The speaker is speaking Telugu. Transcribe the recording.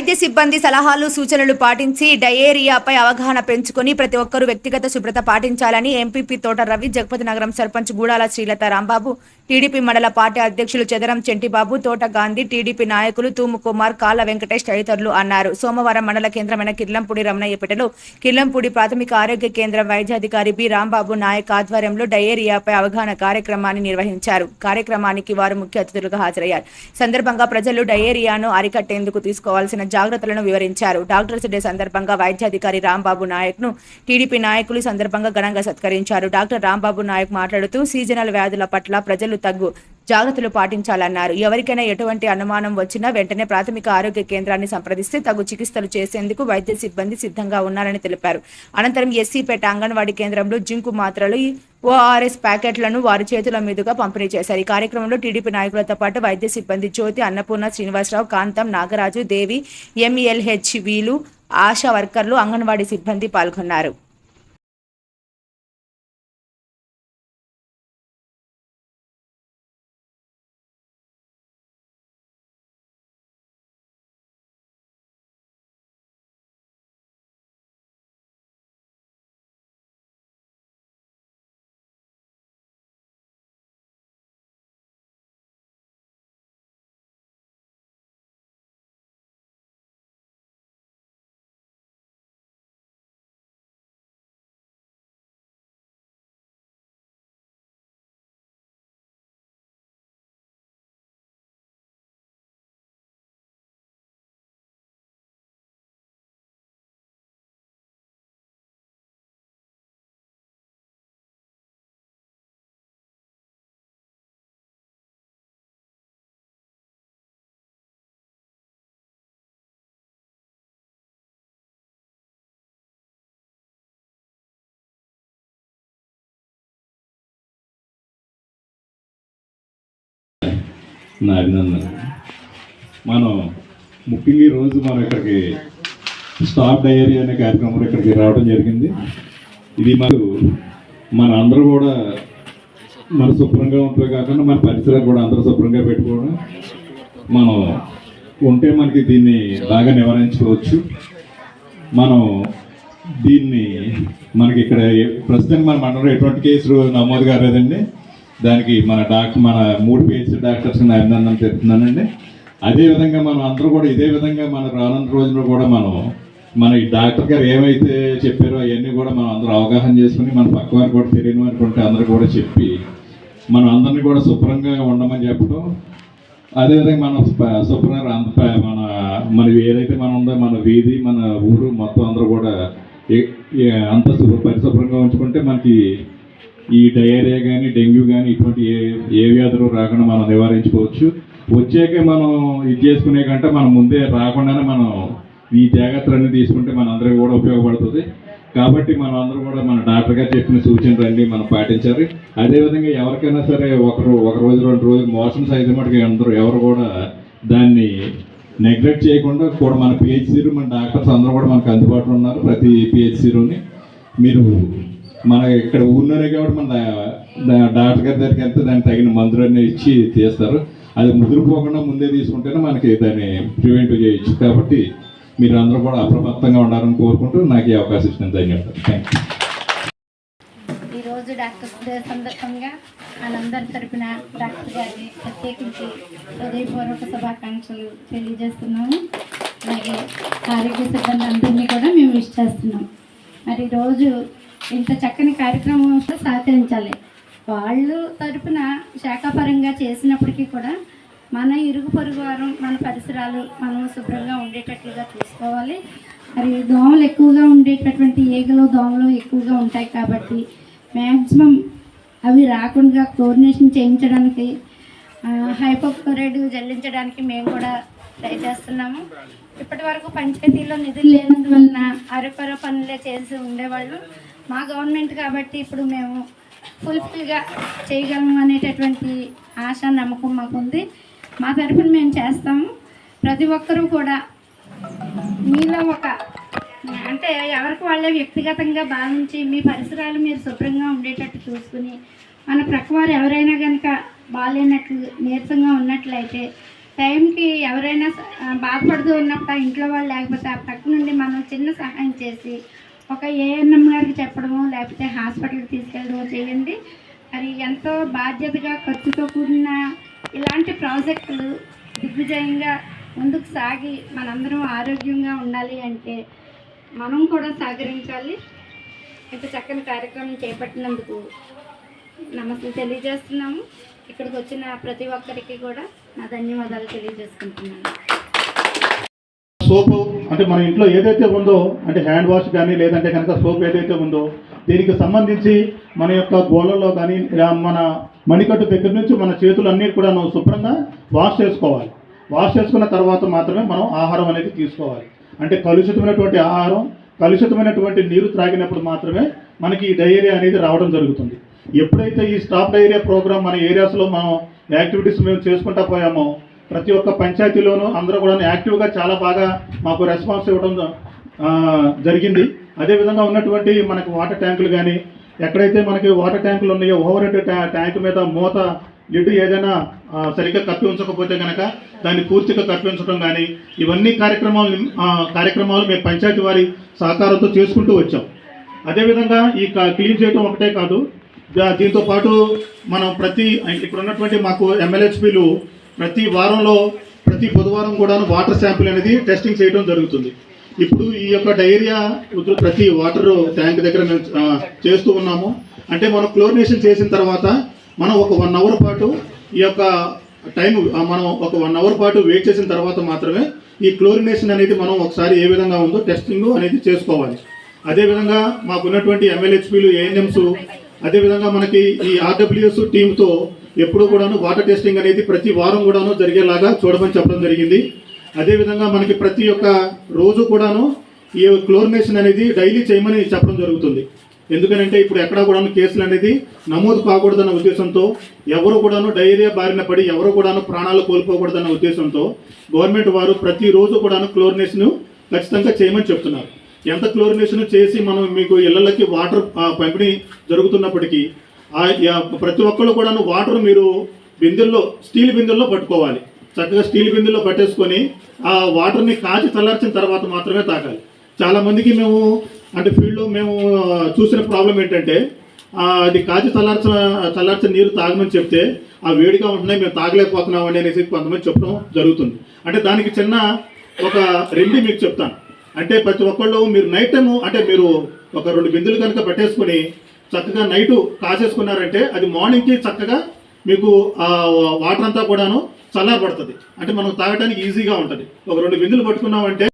వైద్య సిబ్బంది సలహాలు సూచనలు పాటించి డయేరియాపై అవగాహన పెంచుకొని ప్రతి ఒక్కరూ వ్యక్తిగత శుభ్రత పాటించాలని ఎంపీపీ తోట రవి జగపతి నగరం సర్పంచ్ గూడాల శ్రీలత రాంబాబు టీడీపీ మండల పార్టీ అధ్యక్షులు చెదరం చెంటిబాబు తోట గాంధీ టీడీపీ నాయకులు తూము కుమార్ కాళ్ళ వెంకటేష్ తదితరులు అన్నారు. సోమవారం మండల కేంద్రమైన కిర్లంపూడి రమణయ్యపేటలో కిర్లంపూడి ప్రాథమిక ఆరోగ్య కేంద్రం వైద్యాధికారి బి రాంబాబు నాయక్ ఆధ్వర్యంలో డయేరియాపై అవగాహన కార్యక్రమాన్ని నిర్వహించారు. కార్యక్రమానికి వారు ముఖ్య అతిథులుగా హాజరయ్యారు. సందర్భంగా ప్రజలు డయేరియాను అరికట్టేందుకు తీసుకోవాల్సిన జాగ్రత్తలను వివరించారు. డాక్టర్స్ డే సందర్భంగా వైద్యాధికారి రాంబాబు నాయక్ను టీడీపీ నాయకులు సందర్భంగా ఘనంగా సత్కరించారు. డాక్టర్ రాంబాబు నాయక్ మాట్లాడుతూ సీజనల్ వ్యాధుల పట్ల ప్రజలు తగ్గు జాగ్రత్తలు పాటించాలన్నారు. ఎవరికైనా ఎటువంటి అనుమానం వచ్చినా వెంటనే ప్రాథమిక ఆరోగ్య కేంద్రాన్ని సంప్రదిస్తే తగు చికిత్సలు చేసేందుకు వైద్య సిబ్బంది సిద్ధంగా ఉన్నారని తెలిపారు. అనంతరం ఎస్సీపేట అంగన్వాడీ కేంద్రంలో జింకు మాత్రలు ఓఆర్ఎస్ ప్యాకెట్లను వారి చేతుల మీదుగా పంపిణీ చేశారు. ఈ కార్యక్రమంలో టీడీపీ నాయకులతో పాటు వైద్య సిబ్బంది జ్యోతి అన్నపూర్ణ శ్రీనివాసరావు కాంతం నాగరాజు దేవి ఎంఎల్హెచ్వీలు ఆశా వర్కర్లు అంగన్వాడీ సిబ్బంది పాల్గొన్నారు. నా అభినందన మనం ముఖ్యంగా ఈరోజు మనం ఇక్కడికి స్టాప్ డైరీ అనే కార్యక్రమంలో ఇక్కడికి రావడం జరిగింది. ఇది మనకు మన అందరూ కూడా మన శుభ్రంగా ఉంటే కాకుండా మన పరిసరాలు కూడా అందరూ శుభ్రంగా పెట్టుకోవడం. మనం ఉంటే మనకి దీన్ని బాగా నివారించుకోవచ్చు. మనం దీన్ని మనకి ఇక్కడ ప్రస్తుతానికి ప్రస్తుతం మన మండలంలో ఎటువంటి కేసులు నమోదు కాలేదండి. దానికి మన డాక్టర్ మన మూడు పిహెచ్సి డాక్టర్స్ అభినందన చెప్తున్నానండి అదేవిధంగా మనం అందరూ కూడా ఇదే విధంగా మన రానున్న రోజుల్లో కూడా మనం మన ఈ డాక్టర్ గారు ఏమైతే చెప్పారో అవన్నీ కూడా మనం అందరూ అవగాహన చేసుకుని మన పక్క వారు కూడా తెలియని వారికి ఉంటే అందరూ కూడా చెప్పి మనం అందరినీ కూడా శుభ్రంగా ఉండమని చెప్పడం. అదేవిధంగా మనం శుభ్రంగా అంత మన మన ఏదైతే మనం ఉందో మన వీధి మన ఊరు మొత్తం అందరూ కూడా అంత పరిశుభ్రంగా ఉంచుకుంటే మనకి ఈ డయేరియా కానీ డెంగ్యూ కానీ ఇటువంటి ఏ ఏ వ్యాధులు రాకుండా మనం నివారించుకోవచ్చు. వచ్చాక మనం ఇది చేసుకునే కంటే మనం ముందే రాకుండానే మనం ఈ జాగ్రత్తలన్నీ తీసుకుంటే మన అందరికీ కూడా ఉపయోగపడుతుంది. కాబట్టి మనం అందరూ కూడా మన డాక్టర్ గారు చెప్పిన సూచనలన్నీ మనం పాటించాలి. అదేవిధంగా ఎవరికైనా సరే ఒకరు ఒక రోజు రెండు రోజులు మోషన్స్ అయితే మటుకు అందరూ ఎవరు కూడా దాన్ని నెగ్లెక్ట్ చేయకుండా కూడా మన పిహెచ్సీలు మన డాక్టర్స్ అందరూ కూడా మనకు అందుబాటులో ఉన్నారు ప్రతి పిహెచ్సీలోని మీరు మన ఇక్కడ ఊర్లోనే కాబట్టి మన డాక్టర్ గారి దగ్గరికి వెళ్తే దానికి తగిన మందులన్నీ ఇచ్చి తీస్తారు. అది ముదిరిపోకుండా ముందే తీసుకుంటేనే మనకి దాన్ని ప్రివెంట్ చేయొచ్చు. కాబట్టి మీరు అందరూ కూడా అప్రమత్తంగా ఉండాలని కోరుకుంటూ నాకు ఈ అవకాశం ఇచ్చిన ధన్యవాదాలు. థ్యాంక్ యూ ఈరోజు డాక్టర్స్ డే సందర్భంగా మనందరి తరఫున డాక్టర్ గారిని ప్రత్యేకించి హృదయపూర్వక శుభాకాంక్షలు తెలియజేస్తున్నాము. అలాగే ఆరోగ్య సిబ్బంది అందరినీ కూడా మేము విష్ చేస్తున్నాం. మరి రోజు ఇంత చక్కని కార్యక్రమం సహకరించాలి వాళ్ళు తరపున శాఖాపరంగా చేసినప్పటికీ కూడా మన ఇరుగు పొరుగు వారం మన పరిసరాలు మనం శుభ్రంగా ఉండేటట్లుగా చూసుకోవాలి. మరి దోమలు ఎక్కువగా ఉండేటటువంటి ఈగలు దోమలు ఎక్కువగా ఉంటాయి కాబట్టి మ్యాక్సిమం అవి రాకుండా కోఆర్డినేషన్ చేయించడానికి హైపోక్లోరైడ్ జల్లించడానికి మేము కూడా ట్రై చేస్తున్నాము. ఇప్పటి వరకు పంచాయతీలో నిధులు లేనందువలన అరకొర పనులే చేసి ఉండేవాళ్ళు. మా గవర్నమెంట్ కాబట్టి ఇప్పుడు మేము ఫుల్ఫిల్గా చేయగలము అనేటటువంటి ఆశ నమ్మకం మాకుంది. మా తరఫున మేము చేస్తాము. ప్రతి ఒక్కరూ కూడా మీలో ఒక అంటే ఎవరికి వాళ్ళే వ్యక్తిగతంగా భావించి మీ పరిసరాలు మీరు శుభ్రంగా ఉండేటట్టు చూసుకుని మన ప్రక్కవారు ఎవరైనా కనుక బాగాలేనట్లు నీరసంగా ఉన్నట్లయితే టైంకి ఎవరైనా బాధపడుతూ ఉన్నప్పుడు ఇంట్లో వాళ్ళు లేకపోతే ఆ పక్క నుండి మనం చిన్న సహాయం చేసి ఒక ఏఎన్ఎం గారికి చెప్పడమో లేకపోతే హాస్పిటల్కి తీసుకెళ్ళడమో చేయండి. మరి ఎంతో బాధ్యతగా ఖర్చుతో కూడిన ఇలాంటి ప్రాజెక్టులు దిగ్విజయంగా ముందుకు సాగి మనందరం ఆరోగ్యంగా ఉండాలి అంటే మనం కూడా సహకరించాలి. ఇంత చక్కని కార్యక్రమం చేపట్టినందుకు నమస్తే తెలియజేస్తున్నాము. ఇక్కడికి వచ్చిన ప్రతి ఒక్కరికి కూడా నా ధన్యవాదాలు తెలియజేసుకుంటున్నాను. సోపు అంటే మన ఇంట్లో ఏదైతే ఉందో అంటే హ్యాండ్ వాష్ కానీ లేదంటే కనుక సోప్ ఏదైతే ఉందో దీనికి సంబంధించి మన యొక్క గోళ్ళలో కానీ ఇలా మన మణికట్టు దగ్గర నుంచి మన చేతులన్నీ కూడా శుభ్రంగా వాష్ చేసుకోవాలి. వాష్ చేసుకున్న తర్వాత మాత్రమే మనం ఆహారం అనేది తీసుకోవాలి. అంటే కలుషితమైనటువంటి ఆహారం కలుషితమైనటువంటి నీరు త్రాగినప్పుడు మాత్రమే మనకి ఈ డయేరియా అనేది రావడం జరుగుతుంది. ఎప్పుడైతే ఈ స్టాప్ డయేరియా ప్రోగ్రామ్ మన ఏరియాస్లో మనం యాక్టివిటీస్ మేము చేసుకుంటా పోయామో ప్రతి ఒక్క పంచాయతీలోనూ అందరూ కూడా యాక్టివ్గా చాలా బాగా మాకు రెస్పాన్స్ ఇవ్వడం జరిగింది. అదేవిధంగా ఉన్నటువంటి మనకు వాటర్ ట్యాంకులు కానీ ఎక్కడైతే మనకి వాటర్ ట్యాంకులు ఉన్నాయో ఓవర్ హెడ్ ట్యాంక్ మీద మూత లిడ్ ఏదైనా సరిగ్గా కప్పి ఉంచకపోతే కనుక దాన్ని పూర్తిగా కప్పి ఉంచడం కానీ ఇవన్నీ కార్యక్రమాలు కార్యక్రమాలు మేము పంచాయతీ వారి సహకారంతో చేసుకుంటూ వచ్చాం. అదేవిధంగా ఈ క్లీన్ చేయడం ఒకటే కాదు దీంతో పాటు మనం ప్రతి ఇప్పుడు ఉన్నటువంటి మాకు ఎమ్మెల్యేహెచ్పీలు ప్రతి వారంలో ప్రతి బుధవారం కూడా వాటర్ శాంపిల్ అనేది టెస్టింగ్ చేయడం జరుగుతుంది. ఇప్పుడు ఈ యొక్క డైరియా ప్రతి వాటర్ ట్యాంక్ దగ్గర చేస్తూ ఉన్నాము. అంటే మనం క్లోరినేషన్ చేసిన తర్వాత మనం ఒక వన్ అవర్ పాటు ఈ యొక్క టైం మనం ఒక వన్ అవర్ పాటు వెయిట్ చేసిన తర్వాత మాత్రమే ఈ క్లోరినేషన్ అనేది మనం ఒకసారి ఏ విధంగా ఉందో టెస్టింగ్ అనేది చేసుకోవాలి. అదేవిధంగా మాకున్నటువంటి ఎంఎల్హెచ్పీలు ఏఎన్ఎంస్ అదేవిధంగా మనకి ఈ ఆర్డబ్ల్యూఎస్ టీంతో ఎప్పుడు కూడాను వాటర్ టెస్టింగ్ అనేది ప్రతి వారం కూడాను జరిగేలాగా చూడమని చెప్పడం జరిగింది. అదేవిధంగా మనకి ప్రతి ఒక్క రోజు కూడాను ఈ క్లోరినేషన్ అనేది డైలీ చేయమని చెప్పడం జరుగుతుంది. ఎందుకనంటే ఇప్పుడు ఎక్కడా కూడాను కేసులు అనేది నమోదు కాకూడదన్న ఉద్దేశంతో ఎవరు కూడాను డైరియా బారిన పడి ఎవరు కూడాను ప్రాణాలు కోల్పోకూడదన్న ఉద్దేశంతో గవర్నమెంట్ వారు ప్రతిరోజు కూడాను క్లోరినేషన్ ఖచ్చితంగా చేయమని చెప్తున్నారు. ఎంత క్లోరినేషన్ చేసి మనం మీకు ఇళ్ళకి వాటర్ పంపిణీ జరుగుతున్నప్పటికీ ప్రతి ఒక్కళ్ళు కూడాను వాటర్ మీరు బిందెల్లో స్టీల్ బిందెల్లో పట్టుకోవాలి. చక్కగా స్టీల్ బిందెల్లో పట్టేసుకొని ఆ వాటర్ని కాచి చల్లార్చిన తర్వాత మాత్రమే తాగాలి. చాలా మందికి మేము అంటే ఫీల్డ్లో మేము చూసిన ప్రాబ్లం ఏంటంటే అది కాచి చల్లార్చ చల్లార్చిన నీరు తాగమని చెప్తే ఆ వేడిగా ఉంటున్నాయి మేము తాగలేకపోతున్నాం అండి అనేసి కొంతమంది చెప్పడం జరుగుతుంది. అంటే దానికి చిన్న ఒక రెమెడీ మీకు చెప్తాను. అంటే ప్రతి ఒక్కళ్ళు మీరు నైట్ టైము అంటే మీరు ఒక రెండు బిందులు కనుక పెట్టేసుకొని చక్కగా నైటు కాసేసుకున్నారంటే అది మార్నింగ్కి చక్కగా మీకు ఆ వాటర్ అంతా కూడాను చల్లారబడుతుంది. అంటే మనం తాగడానికి ఈజీగా ఉంటుంది. ఒక రెండు బిందులు పట్టుకున్నామంటే